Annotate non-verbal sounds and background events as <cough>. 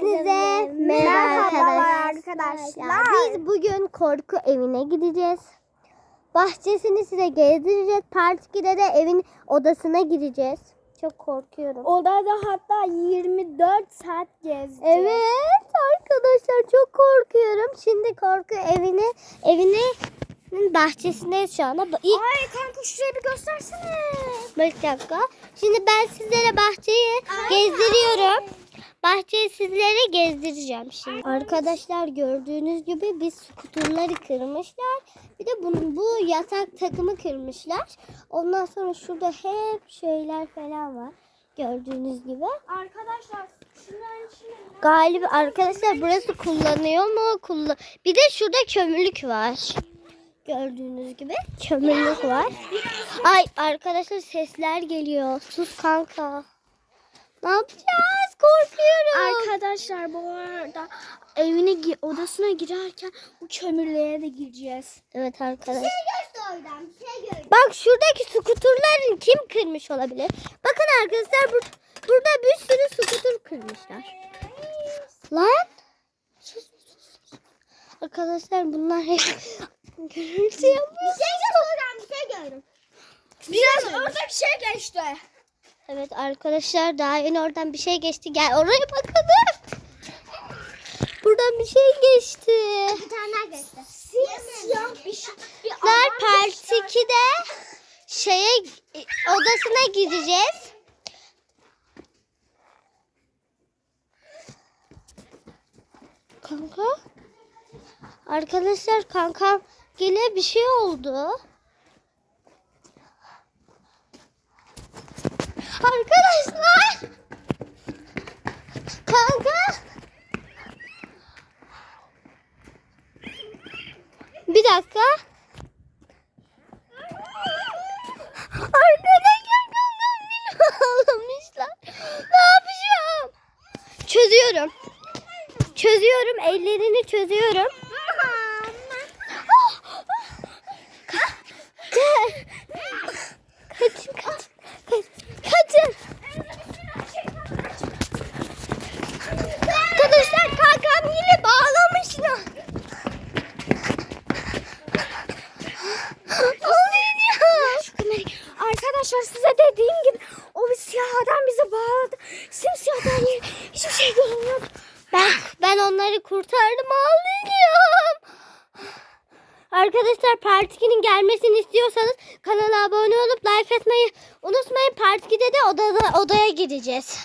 Hepinize merhaba Merhabalar arkadaşlar. arkadaşlar. Biz bugün korku evine gideceğiz. Bahçesini size gezdireceğiz. Part 2'de de evin odasına gireceğiz. Çok korkuyorum. Odada hatta 24 saat gezeceğiz. Evet arkadaşlar çok korkuyorum. Şimdi korku evini evini bahçesindeyiz şu anda. İlk Ay kanka şurayı bir göstersene. bir dakika. Şimdi ben sizlere bahçeyi gezdiriyorum. Bahçeyi sizlere gezdireceğim şimdi. Arkadaşlar gördüğünüz gibi biz skuterları kırmışlar. Bir de bunu, bu yatak takımı kırmışlar. Ondan sonra şurada hep şeyler falan var. Gördüğünüz gibi. Arkadaşlar şunların içine Galiba arkadaşlar burası kullanıyor mu? Kullan bir de şurada kömürlük var. Gördüğünüz gibi kömürlük var. Ay arkadaşlar sesler geliyor. Sus kanka. Ne yapacağız? Korkuyorum. Arkadaşlar bu arada evine odasına girerken bu kömürlüğe de gireceğiz. Evet arkadaşlar. Bak şuradaki skuterların kim kırmış olabilir? Bakın arkadaşlar bur- burada bir sürü skuter kırmışlar. Lan. Sus, sus, sus. Arkadaşlar bunlar hep <laughs> gürültü yapıyor. Bir şey gördüm, bir şey gördüm. Biraz orada bir şey geçti. Evet arkadaşlar daha yeni oradan bir şey geçti. Gel oraya bakalım. Buradan bir şey geçti. Bir tane geçti. Simsiyah bir şey. Adam Part geçti. 2'de şeye odasına gideceğiz. Kanka. Arkadaşlar kankam gele bir şey oldu. Arkadaşlar. Kanka. Bir dakika. Arkadaşlar kankam beni ağlamışlar. Ne yapacağım? Çözüyorum. Çözüyorum. Ellerini çözüyorum. Arkadaşlar size dediğim gibi o bir siyah adam bizi bağladı. Simsiyahdan yeri hiçbir şey görünmüyor. Ben ben onları kurtardım ağlıyorum. Arkadaşlar Part 2'nin gelmesini istiyorsanız kanala abone olup like atmayı unutmayın. Part 2'de de odada, odaya gideceğiz.